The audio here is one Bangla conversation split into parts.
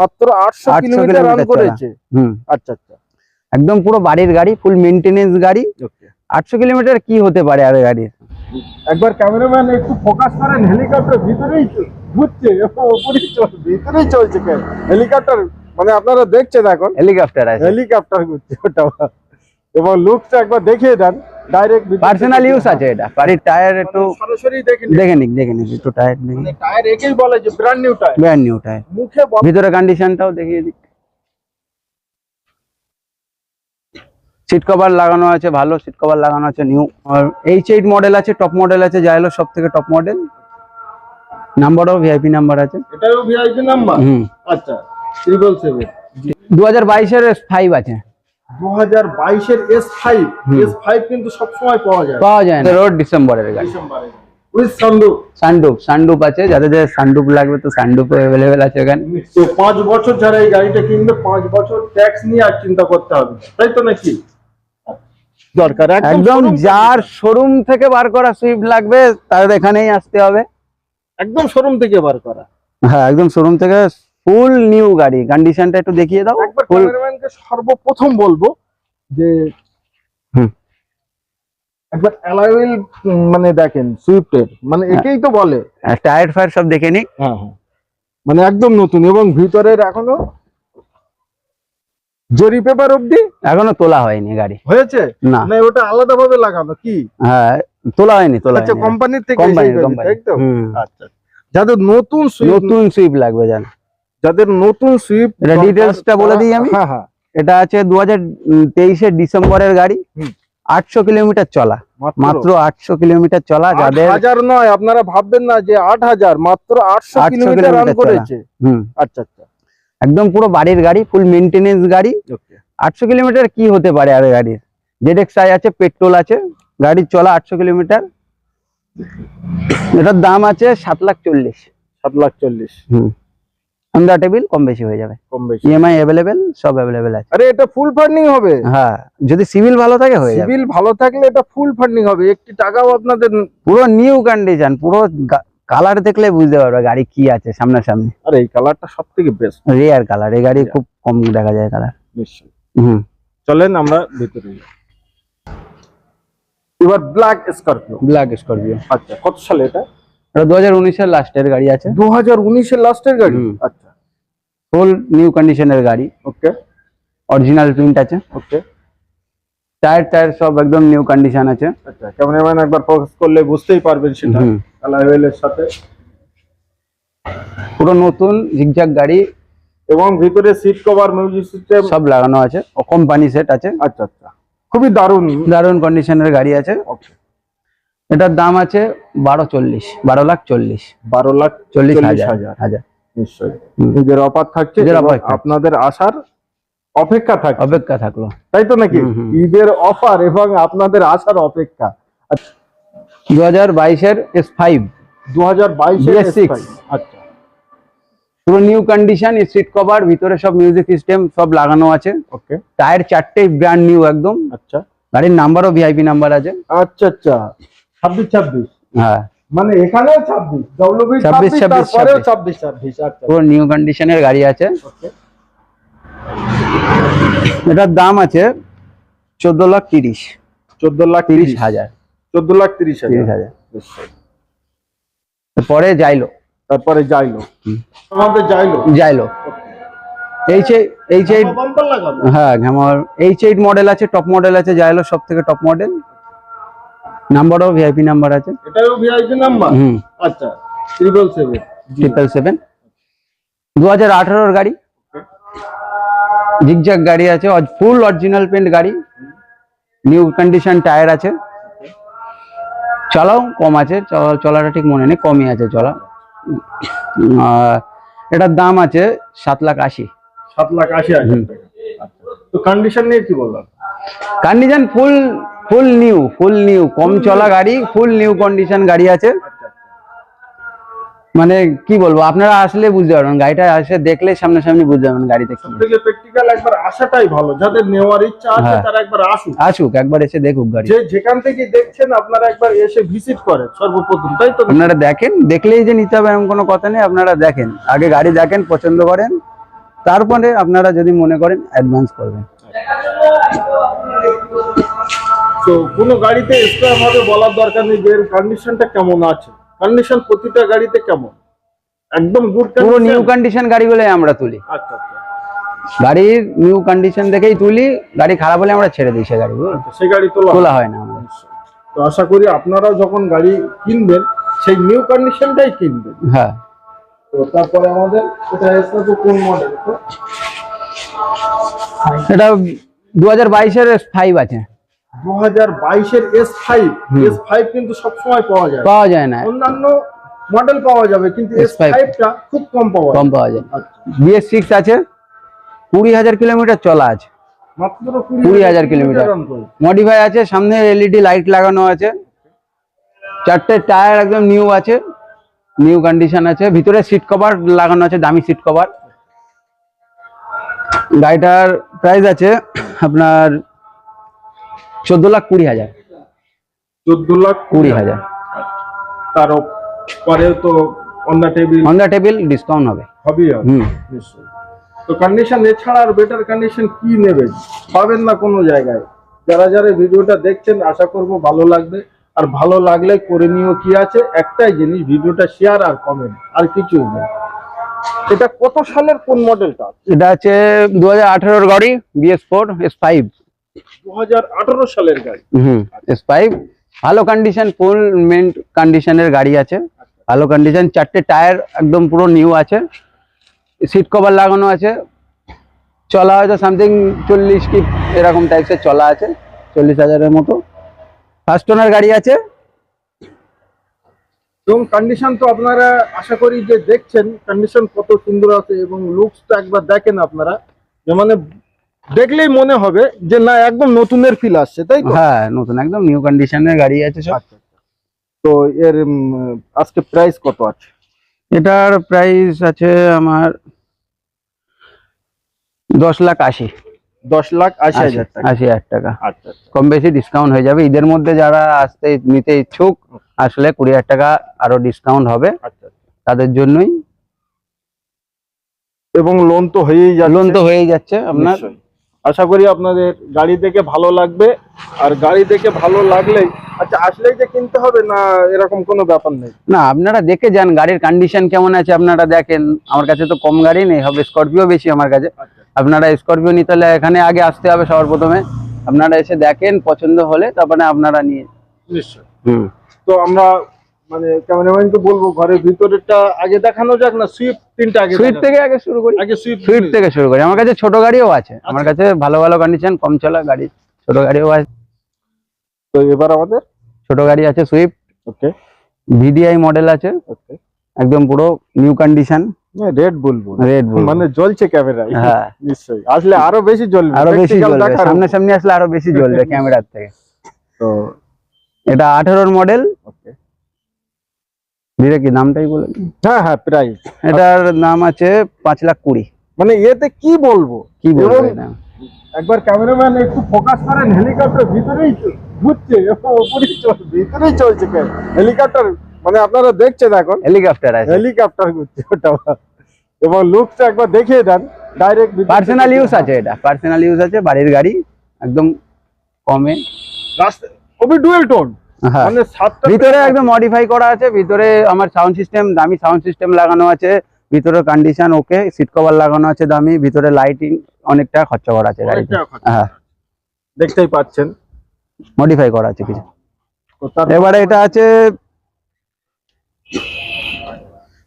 মাত্র আটশো 800 কিলোমিটার রান করেছে। হুম। আচ্ছা আচ্ছা। একদম পুরো বাড়ির গাড়ি ফুল মেনটেনেন্স গাড়ি। আটশো কিলোমিটার কি হতে পারে আর গাড়ির একবার ক্যামেরাম্যান একটু ফোকাস করেন হেলিকপ্টার ভিতরেই ঘুরছে চলছে ভিতরেই চলছে হেলিকপ্টার মানে আপনারা দেখছেন এখন। হেলিকপ্টার আছে। হেলিকপ্টার ঘুরছে ওটা। এবং লুকটা একবার দেখিয়ে দেন। ডাইরেক্ট পার্সোনাল ইউজ আছে এটা। গাড়ির টায়ার একটু সরাসরি দেখে নিন। দেখে একটু টায়ার দেখে মানে টায়ার একেই বলে যে brand new tyre brand new tyre মুখে ভিতরে কন্ডিশনটাও দেখিয়ে সিট কভার লাগানো আছে ভালো সিট কভার লাগানো আছে নিউ আর এইচ এইট মডেল আছে টপ মডেল আছে যা হলো সব থেকে টপ মডেল নাম্বারও ভিআইপি নাম্বার আছে। এটাও ভিআইপি নাম্বার হুম। আচ্ছা ট্রিপল সেভেন দু হাজার বাইশের ফাইভ আছে। কিন্তু পাওয়া যায়। পাওয়া যায় না। রোড ডিসেম্বরের গাড়ি। ডিসেম্বরে উইথ সানরুফ সানডুপ সানডুপ আছে। যাদের যাদের সানডুপ লাগবে তো আছে এখানে। তো পাঁচ বছর যারা এই গাড়িটা কিনবে পাঁচ বছর ট্যাক্স নিয়ে আর চিন্তা করতে হবে। তাই তো নাকি? দরকার। একদম যার শোরুম থেকে বার করা সুইফট লাগবে তাদের এখানেই আসতে হবে। একদম শোরুম থেকে বার করা। হ্যাঁ একদম শোরুম থেকে ফুল নিউ গাড়ি। কন্ডিশনটা একটু দেখিয়ে দাও। ক্যামেরাম্যানকে সর্বপ্রথম বলব যে। একবার অ্যালাইল মানে দেখেন সুইফটের মানে একেই তো বলে। টায়ার ফায়ার সব দেখে হ্যাঁ হ্যাঁ। মানে একদম নতুন এবং ভিতরের এখনও জরি পেপার অবধি এখনও তোলা হয়নি গাড়ি। হয়েছে? না। না ওটা আলাদা ভাবে লাগানো কি? হ্যাঁ তোলা হয়নি তোলা আচ্ছা হয়নি। কোম্পানির থেকে কোম্পানি কোম্পানি তো? হুম। আচ্ছা যাদের নতুন নতুন সুইফট লাগবে জান যাদের নতুন সুইফট এটা বলে দিই আমি? হ্যাঁ হ্যাঁ। এটা আছে দু হাজার তেইশের ডিসেম্বরের গাড়ি। আটশো কিলোমিটার চলা। মাত্র? আটশো কিলোমিটার চলা। যাদের হাজার নয় আপনারা ভাববেন না যে আট হাজার মাত্র আটশো 800 কিলোমিটার রান করেছে। হুম। আচ্ছা আচ্ছা। একদম পুরো বাড়ির গাড়ি ফুল মেনটেনেন্স গাড়ি। আটশো কিলোমিটার কি হতে পারে আর গাড়ির? জেড এক্স আই আছে পেট্রোল আছে গাড়ির চলা আটশো কিলোমিটার। এটার দাম আছে সাত লাখ চল্লিশ। সাত লাখ চল্লিশ। হুম। আমরা টেবিল কম বেশি হয়ে যাবে। কম বেশি। ইএমআই অ্যাভেলেবেল সব অ্যাভেলেবেল আছে। আরে এটা ফুল ফান্ডিং হবে? হ্যাঁ যদি সিভিল ভালো থাকে হয়ে যাবে। সিভিল ভালো থাকলে এটা ফুল ফান্ডিং হবে। একটি টাকাও আপনাদের পুরো নিউ কন্ডিশন পুরো কালার দেখলে বুঝতে পারবে গাড়ি কি আছে সামনাসামনি। আর এই কালারটা সব থেকে বেস্ট রেয়ার কালার এই গাড়ি খুব কম দেখা যায় কালার নিশ্চয়ই। হুম। চলেন আমরা ভিতরে এবার ব্ল্যাক স্করপিও ব্ল্যাক স্করপিও আচ্ছা কত সালে এটা? এটা দু হাজার উনিশের লাস্টের গাড়ি আছে। দু হাজার উনিশের লাস্টের গাড়ি? আচ্ছা। ফুল নিউ কন্ডিশনের গাড়ি। ওকে অরিজিনাল প্রিন্ট আছে। ওকে টায়ার টায়ার সব একদম নিউ কন্ডিশন আছে। আচ্ছা ক্যামেরাম্যান একবার ফোকাস করলে বুঝতেই পারবেন সেটা। হুম। অ্যালাইওয়েলের সাথে। পুরো নতুন ঝিকঝাক গাড়ি। এবং ভিতরে সিট কভার মিউজিক সিস্টেম সব লাগানো আছে। ও কোম্পানি সেট আছে। আচ্ছা আচ্ছা। খুবই দারুণ। দারুণ কন্ডিশনের গাড়ি আছে। ওকে এটার দাম আছে বারো চল্লিশ বারো লাখ চল্লিশ। বারো লাখ চল্লিশ হাজার। হাজার। নিশ্চয়ই। হুম। ঈদের অফার থাকছে। আপনাদের আসার অপেক্ষা থাকছে। অপেক্ষা থাকল। তাই তো নাকি। ঈদের অফার এবং আপনাদের আসার অপেক্ষা। আচ্ছা। দু হাজার বাইশের এস ফাইভ দু হাজার বাইশে BS6 আচ্ছা। পুরো নিউ কন্ডিশন সিট কভার ভিতরে সব মিউজিক সিস্টেম সব লাগানো আছে। ওকে টায়ার চারটেই ব্র্যান্ড নিউ একদম। আচ্ছা। গাড়ির নাম্বারও ভিআইপি নাম্বার আছে। আচ্ছা আচ্ছা। ছাব্বিশ ছাব্বিশ। হ্যাঁ। মানে এখানেও ছাব্বিশ ডব্লিউবি 26, ছাব্বিশ 26, তারপরেও ছাব্বিশ। ছাব্বিশ আচ্ছা। পুরো নিউ কন্ডিশনের গাড়ি আছে। এটার দাম আছে চোদ্দ লাখ তিরিশ। চোদ্দ লাখ তিরিশ হাজার। চোদ্দ লাখ তিরিশ তিরিশ হাজার। হাজার নিশ্চয়ই। পরে যাইলো তারপরে যাইলো। আমাদের যাইলো যাইলো এইচ এইচ এইট হ্যাঁ আমার এইচ এইট মডেল আছে টপ মডেল আছে যাইলো সব থেকে টপ মডেল নাম্বারও ভিআইপি নাম্বার আছে। এটাও ভিআইপি নাম্বার? হুম। আচ্ছা ট্রিপল সেভেন ট্রিপল সেভেন দু হাজার আঠারোর গাড়ি। জিগজ্যাগ গাড়ি আছে ফুল অরিজিনাল পেন্ট গাড়ি। নিউ কন্ডিশন টায়ার আছে। চলাও কম আছে চলাটা ঠিক মনে নেই কমই আছে চলা। এটার দাম আছে সাত লাখ আশি। সাত লাখ আশি হাজার। টাকা। আচ্ছা। তো কন্ডিশন নিয়ে কি বললাম? Condition full full new full new কম চলা গাড়ি ফুল নিউ কন্ডিশন গাড়ি আছে। মানে কি বলব আপনারা আসলে বুঝতে পারবেন গাড়িটা আসে দেখলে সামনাসামনি বুঝতে পারবেন গাড়িতে কি। থেকে প্র্যাকটিক্যাল একবার আসাটাই ভালো যাদের নেওয়ার ইচ্ছা আছে হ্যাঁ। তারা একবার আসুন আসুক একবার এসে দেখুক গাড়ি। যে যেখান থেকে দেখছেন আপনারা একবার এসে ভিজিট করেন সর্বপ্রথম তাই তো? আপনারা দেখেন দেখলেই যে নিতে হবে এমন কোনো কথা নেই আপনারা দেখেন। আগে গাড়ি দেখেন পছন্দ করেন তারপরে আপনারা যদি মনে করেন অ্যাডভান্স করবেন। তো কোনো গাড়িতে এক্সট্রা ভাবে বলার দরকার নেই যে এর কন্ডিশনটা কেমন আছে? কন্ডিশন প্রতিটা গাড়িতে কেমন? একদম গুড পুরো নিউ কন্ডিশন গাড়িগুলোই আমরা তুলি। আচ্ছা আচ্ছা। গাড়ির নিউ কন্ডিশন দেখেই তুলি গাড়ি খারাপ হলে আমরা ছেড়ে দিই সে গাড়ি? আচ্ছা, সেই গাড়ি তোলা তোলা হয় না আমাদের। তো আশা করি আপনারাও যখন গাড়ি কিনবেন সেই নিউ কন্ডিশনটাই কিনবেন। হ্যাঁ। তো তারপরে আমাদের এটা এসে তো কোন মডেল এটা দু হাজার বাইশের ফাইভ আছে। কিন্তু পাওয়া যায় পাওয়া যায় না। অন্যান্য মডেল পাওয়া যাবে কিন্তু এস S5 ফাইভটা খুব কম পাওয়া কম পাওয়া যায়। আচ্ছা, আছে কিলোমিটার চলা আছে। মাত্র কিলোমিটার। মডিফাই আছে সামনে এলইডি লাইট লাগানো আছে। চারটে টায়ার একদম নিউ আছে নিউ কন্ডিশন আছে। ভিতরে সিট কভার লাগানো আছে দামি সিট কভার গাড়িটার প্রাইস আছে আপনার চোদ্দ লাখ কুড়ি হাজার। চোদ্দ লাখ কুড়ি হাজার। তার পরে তো অন্য table on the table discount হবে। হবে হুম। তো কন্ডিশন এছাড়া আর বেটার কন্ডিশন কি নেবেন পাবেন না কোনো জায়গায়। যারা যারা ভিডিওটা দেখছেন আশা করব ভালো লাগবে। আর ভালো লাগলে করে নিও কি আছে একটাই জিনিস ভিডিওটা শেয়ার আর কমেন্ট আর কিছুই নেই এটা কত সালের কোন মডেলটা এটা আছে দু হাজার আঠেরোর গাড়ি বিএস ফোর এস ফাইভ দু হাজার আঠারো সালের গাড়ি। হুম এস ফাইভ। ভালো কন্ডিশন ফুল মেন্ট কন্ডিশনের গাড়ি আছে। ভালো কন্ডিশন চারটে টায়ার একদম পুরো নিউ আছে। সিট কভার লাগানো আছে। চলা হয়তো সামথিং চল্লিশ কি এরকম টাইপসের চলা আছে চল্লিশ হাজারের মতো। ফার্স্ট ওনার গাড়ি আছে। এবং কন্ডিশন তো আপনারা আশা করি যে দেখছেন কন্ডিশন কত সুন্দর আছে এবং লুকসটা একবার দেখেন আপনারা। মানে দেখলেই মনে হবে যে না একদম নতুনের ফিল আসছে তাই তো? হ্যাঁ নতুন একদম নিউ কন্ডিশনের গাড়ি আছে সব। আচ্ছা আচ্ছা। তো এর আজকে প্রাইস কত আছে? এটার প্রাইস আছে আমার দশ লাখ আশি। দশ লাখ আশি হাজার টাকা। আশি হাজার টাকা। আচ্ছা আচ্ছা। কম বেশি ডিসকাউন্ট হয়ে যাবে। ঈদের মধ্যে যারা আসতে নিতে ইচ্ছুক আসলে কুড়ি হাজার টাকা আরও ডিসকাউন্ট হবে। তাদের জন্যই। এবং লোন তো হয়েই যাচ্ছে। লোন তো হয়েই যাচ্ছে আপনার। আশা করি আপনাদের গাড়ি দেখে ভালো লাগবে। আর গাড়ি দেখে ভালো লাগলেই আচ্ছা আসলেই যে কিনতে হবে না এরকম কোনো ব্যাপার নেই? না আপনারা দেখে যান গাড়ির কন্ডিশন কেমন আছে আপনারা দেখেন। আমার কাছে তো কম গাড়ি নেই হবে স্করপিও বেশি আমার কাছে। আচ্ছা। আপনারা স্করপিও নিতে হলে এখানে আগে আসতে হবে সবার প্রথমে আপনারা এসে দেখেন পছন্দ হলে তারপরে আপনারা নিয়ে নিশ্চয় হুম। তো আমরা মানে ক্যামেরাম্যানকে বলব ঘরের ভিতরেরটা আগে দেখানো যাক না সুইফট তিনটা আগে সুইট থেকে আগে শুরু করি? আগে সুইফট সুইট থেকে শুরু করি। আমার কাছে ছোট গাড়িও আছে। আমার কাছে ভালো ভালো কন্ডিশন কম চলা গাড়ি ছোট গাড়িও আছে। তো এবার আমাদের? ছোট গাড়ি আছে সুইফট ওকে। ভিডিআই মডেল আছে। ওকে। একদম পুরো নিউ কন্ডিশন রেড বলব। রেড মানে জ্বলছে ক্যামেরায় হ্যাঁ। নিশ্চয়ই। আসলে আরও বেশি জ্বলবে আরও বেশি জ্বলবে। সামনে সামনে আসলে আরও বেশি জ্বলবে ক্যামেরার থেকে। তো এটা আঠেরোর মডেল ওকে। ধীরে কি নামটাই বলে হ্যাঁ হ্যাঁ প্রাইস এটার নাম আছে পাঁচ লাখ কুড়ি। মানে এতে কি বলব? কি বলব একবার ক্যামেরাম্যান একটু ফোকাস করেন হেলিকপ্টার ভিতরেই ঘুরছে উপরেই চলছে ভিতরেই চলছে হেলিকপ্টার মানে আপনারা দেখছেন এখন। হেলিকপ্টার আছে। হেলিকপ্টার ঘুরছে ওটা। এবং লুকটা একবার দেখিয়ে দেন ডাইরেক্ট পার্সোনাল ইউজ আছে এটা। পার্সোনাল ইউজ আছে বাড়ির গাড়ি একদম কমে। রাস্তা খুবই ডুয়েল টোন মানে সাতটা ভিতরে একদম মডিফাই করা আছে ভিতরে আমার সাউন্ড সিস্টেম দামি সাউন্ড সিস্টেম লাগানো আছে ভিতরে কন্ডিশন ওকে সিট কভার লাগানো আছে দামি ভিতরে লাইটিং অনেকটা খরচা করা আছে গাড়িতে। হ্যাঁ। দেখতেই পাচ্ছেন। মডিফাই করা আছে কিছু। এবারে এটা আছে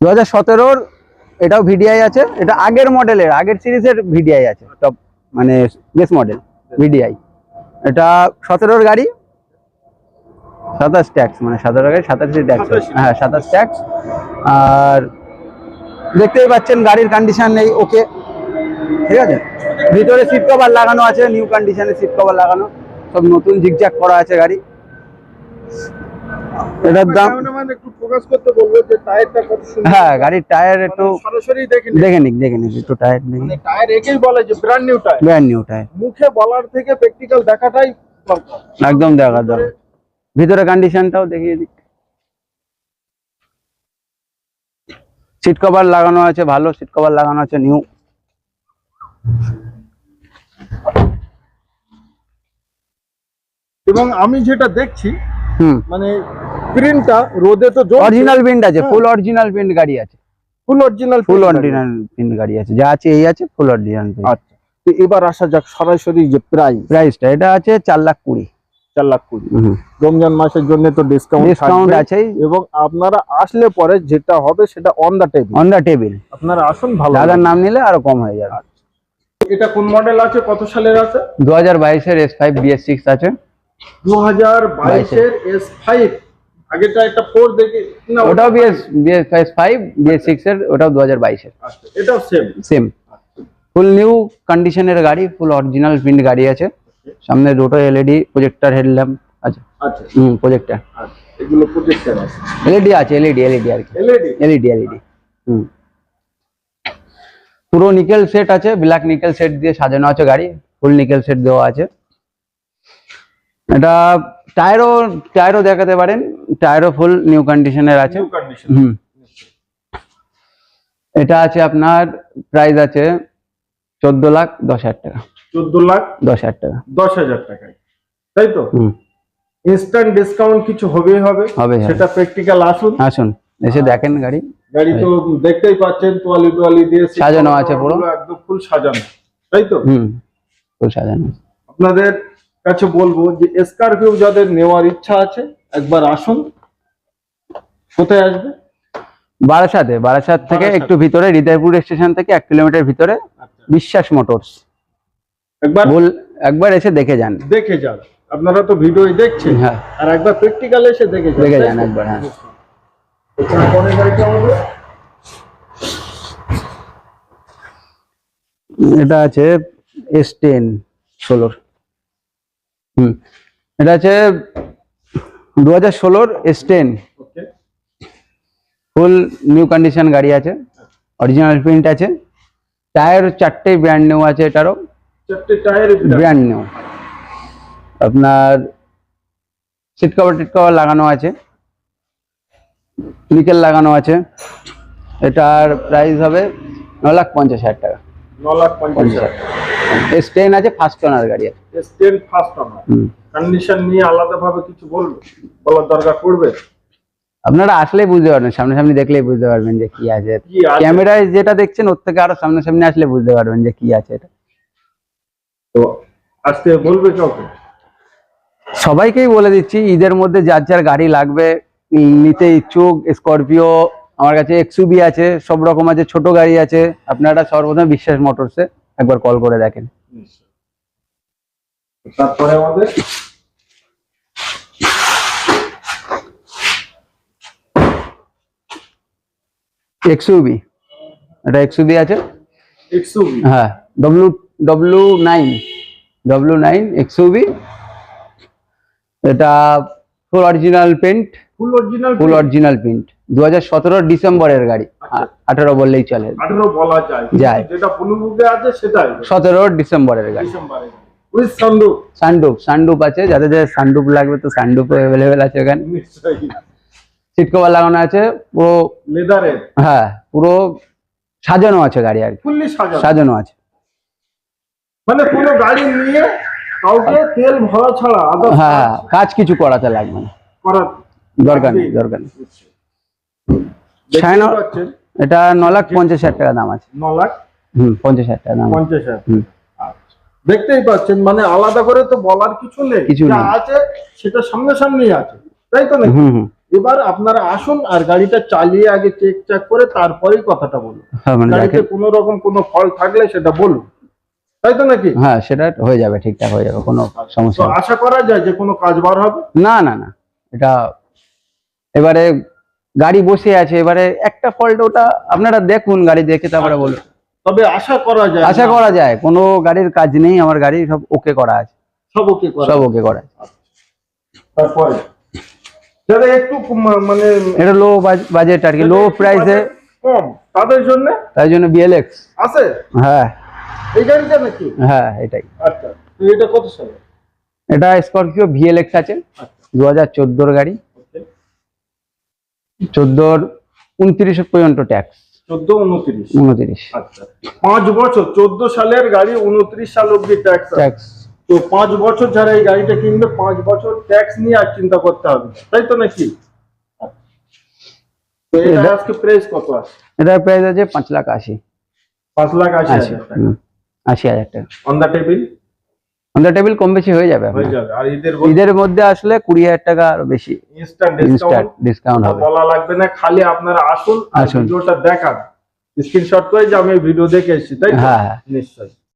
দু হাজার সতেরোর এটাও ভিডিআই আছে এটা আগের মডেলের আগের সিরিজের ভিডিআই আছে টপ মানে বেস মডেল ভিডিআই এটা সতেরোর গাড়ি সাতাশ ট্যাক্স মানে সতেরো গাড়ি সাতাশি ট্যাক্স হ্যাঁ। সাতাশ ট্যাক্স। আর দেখতেই পাচ্ছেন গাড়ির কন্ডিশন নেই ওকে ঠিক আছে? ভিতরে সিট কভার লাগানো আছে নিউ কন্ডিশনের সিট কভার লাগানো। সব নতুন জিগজ্যাগ করা আছে গাড়ি। এটার দাম হ্যাঁ গাড়ির টায়ার একটু মানে সরাসরি দেখে নিক দেখে নিক একটু টায়ার দেখে মানে টায়ার একেই বলে যে brand new tyre brand new tyre মুখে বলার থেকে প্র্যাকটিক্যাল দেখাটাই একদম দেখা দাও ভিতরে কন্ডিশনটাও দেখিয়ে দিই। সিট কভার লাগানো আছে ভালো সিট কভার লাগানো আছে নিউ এবং আমি যেটা দেখছি মানে প্রিন্টটা রোদে তো অরিজিনাল প্রিন্ট আছে ফুল অরিজিনাল প্রিন্ট গাড়ি আছে। Full original full original print গাড়ি আছে। যা আছে এই আছে ফুল অরিজিনাল আচ্ছা তো এবার আসা যাক সরাসরি যে প্রাইস প্রাইসটা এটা আছে চার লাখ কুড়ি। চার লাখ কুড়ি। রমজান মাসের জন্য তো ডিসকাউন্ট ডিসকাউন্ট আছেই। এবং আপনারা আসলে পরে যেটা হবে সেটা on the table on the table আপনারা আসুন ভালো দাদার নাম নিলে আরও কম হয়ে যাবে। এটা কোন মডেল আছে? কত সালের আছে? দু হাজার বাইশের এস ফাইভ বিএস সিক্স আছে। দু হাজার বাইশের এস ফাইভ আগেটা একটা ফোর দেখি। না ওটাও ফাইভ বিএস সিক্স এর ওটাও দু হাজার বাইশের। আচ্ছা, এটাও সেম সেম ফুল নিউ কন্ডিশনের গাড়ি ফুল অরিজিনাল প্রিন্ট গাড়ি আছে। সামনে দুটো এলইডি প্রজেক্টর হেডল্যাম্প আছে আচ্ছা। হুম প্রজেক্টর আচ্ছা এগুলো প্রজেক্টর আছে। এলইডি আছে এলইডি এলইডি আর কি। এলইডি এলইডি এলইডি হুম। পুরো নিকেল সেট আছে ব্ল্যাক নিকেল সেট দিয়ে সাজানো আছে গাড়ি ফুল নিকেল সেট দেওয়া আছে। এটা টায়ারও টায়ারও দেখাতে পারেন টায়ারও ফুল নিউ কন্ডিশনের আছে। নিউ কন্ডিশন হুম। এটা আছে আপনার প্রাইস আছে চোদ্দ লাখ দশ হাজার টাকা। চোদ্দ লাখ দশ হাজার টাকা। দশ হাজার টাকায়। তাই তো? হুম। ইনস্ট্যান্ট ডিসকাউন্ট কিছু হবেই হবে। সেটা প্র্যাকটিক্যাল আসুন। আসুন এসে দেখেন গাড়ি। গাড়ি তো দেখতেই পাচ্ছেন তোয়ালি টোয়ালি দিয়ে সাজানো আছে পুরো। একদম ফুল সাজানো। তাই তো? হুম ফুল সাজানো আপনাদের কাছে বলব যে স্করপিও যাদের নেওয়ার ইচ্ছা আছে একবার আসুন। কোথায় আসবে? বারাসাতে বারাসাত থেকে একটু ভিতরে হৃদয়পুর স্টেশন থেকে এক কিলোমিটার ভিতরে আচ্ছা। বিশ্বাস মোটরস। একবার একবার এসে দেখে যান। দেখে যান। আপনারা তো ভিডিওই দেখছেন। হ্যাঁ। আর একবার প্র্যাকটিক্যাল এসে দেখে যান। দেখে যান একবার হ্যাঁ। এটা আছে এস টেন ষোলোর। হুম। এটা আছে দু হাজার ষোলোর S ten full new condition গাড়ি আছে। অরিজিনাল প্রিন্ট আছে। টায়ার চারটে ব্র্যান্ড নিউ আছে এটারও। চারটে টায়ার ব্র্যান্ড নিউ আপনার সিট কভার টিট কভার লাগানো আছে। নিকেল লাগানো আছে। এটার প্রাইস হবে ন লাখ পঞ্চাশ হাজার টাকা। ন লাখ পঞ্চাশ হাজার। এস টেন আছে ফার্স্ট ওনার গাড়ি আছে। এস টেন ফার্স্ট আমার কন্ডিশন নিয়ে আলাদাভাবে কিছু বলব? বলার দরকার পড়বে? আপনারা আসলেই বুঝতে পারবেন সামনাসামনি দেখলেই বুঝতে পারবেন যে কি আছে। ক্যামেরায় যেটা দেখছেন ওর থেকে আরও সামনাসামনি আসলে বুঝতে পারবেন যে কি আছে এটা। তো আজকে বলবে কাউকে? সবাইকেই বলে দিচ্ছি ঈদের মধ্যে যার যার গাড়ি লাগবে নিতে ইচ্ছুক স্করপিও আমার কাছে এক্সুবি আছে সব রকম আছে ছোট গাড়ি আছে আপনারা সর্বপ্রথম বিশ্বাস মোটরসে একবার কল করে দেখেন। তারপরে আমাদের? এক্সুবি এটা এক্সুবি আছে? এক্সুভি। হ্যাঁ W W nine W nine XUV এটা full original paint full original full original print দু হাজার সতেরো ডিসেম্বরের গাড়ি আ- আঠারো বললেই চলে। আঠারো বলা যায়। যায়। যেটা আছে সেটাই। সতেরো ডিসেম্বরের গাড়ি। উইথ সানডুপ সানডুপ আছে। যাদের যাদের সানডুপ লাগবে তো অ্যাভেলেবেল আছে এখানে সিট কভার লাগানো আছে পুরো লেদারের হ্যাঁ পুরো সাজানো আছে গাড়ি আর কি। সাজানো আছে। মানে কোনো গাড়ি নিয়ে কাউকে তেল ভরা ছাড়া আদার হ্যাঁ কাজ কিছু করাতে লাগবে না। দরকার নেই দরকার নেই। দেখতেই ছায়ানো- পাচ্ছেন, এটা ন লাখ পঞ্চাশ হাজার টাকা দাম আছে। ন লাখ? হুম পঞ্চাশ হাজার টাকা দাম পঞ্চাশ হাজার। আচ্ছা। দেখতেই পাচ্ছেন মানে আলাদা করে তো বলার কিছু নেই। কিছু। আছে সেটা আছে। তাই তো এবার আপনারা আসুন আর গাড়িটা চালিয়ে আগে চেক চেক করে তারপরেই কথাটা বলুন। হ্যাঁ মানে গাড়িতে কোনো রকম কোনো ফল্ট থাকলে সেটা বলুন। তাই তো নাকি? হ্যাঁ সেটা হয়ে যাবে ঠিকঠাক হয়ে যাবে কোনো সমস্যা আশা করা যায় যে কোনো কাজ বার হবে? না না না এটা এবারে গাড়ি বসে আছে এবারে একটা ফল্ট ওটা আপনারা দেখুন গাড়ি দেখে তারপরে বলুন। তবে আশা করা যায় আশা করা যায় কোনো গাড়ির কাজ নেই আমার গাড়ি সব ওকে করা আছে। সব ওকে করা সব ওকে করা আছে। তারপরে? যারা একটু মানে এটা লো বাজেট আর কি লো প্রাইসে কম। তাদের জন্য? তাই জন্য বিএলএক্স আছে? হ্যাঁ। এই গাড়িটা নাকি? হ্যাঁ এটাই। আচ্ছা এটা কত সালে? এটা স্করপিও ভিএলএক্স আছে। আচ্ছা। দু হাজার চোদ্দোর গাড়ি। চোদ্দোর উনত্রিশ পর্যন্ত ট্যাক্স চোদ্দ উনত্রিশ। উনত্রিশ। আচ্ছা। পাঁচ বছর চোদ্দ সালের গাড়ি উনত্রিশ সাল অব্দি ট্যাক্স ট্যাক্স তো পাঁচ বছর যারা এই গাড়িটা কিনবে পাঁচ বছর ট্যাক্স নিয়ে আর চিন্তা করতে হবে। তাই তো নাকি? আজকে প্রাইস কত আছে? এটার প্রাইস আছে পাঁচ লাখ আশি। পাঁচ লাখ আশি হাজার আশি হাজার টাকা। On the table on the table কম বেশি হয়ে যাবে হয়ে যাবে। আর ঈদের ঈদের মধ্যে আসলে কুড়ি হাজার টাকা আরও বেশি। ইনস্ট্যান্ট ডিসকাউন্ট হবে। বলা লাগবে না খালি আপনারা আসুন আর আসুন। ভিডিওটা দেখান। স্ক্রিনশট করে যে আমি ভিডিও দেখে এসেছি তাই তো? হ্যাঁ হ্যাঁ। নিশ্চয়ই।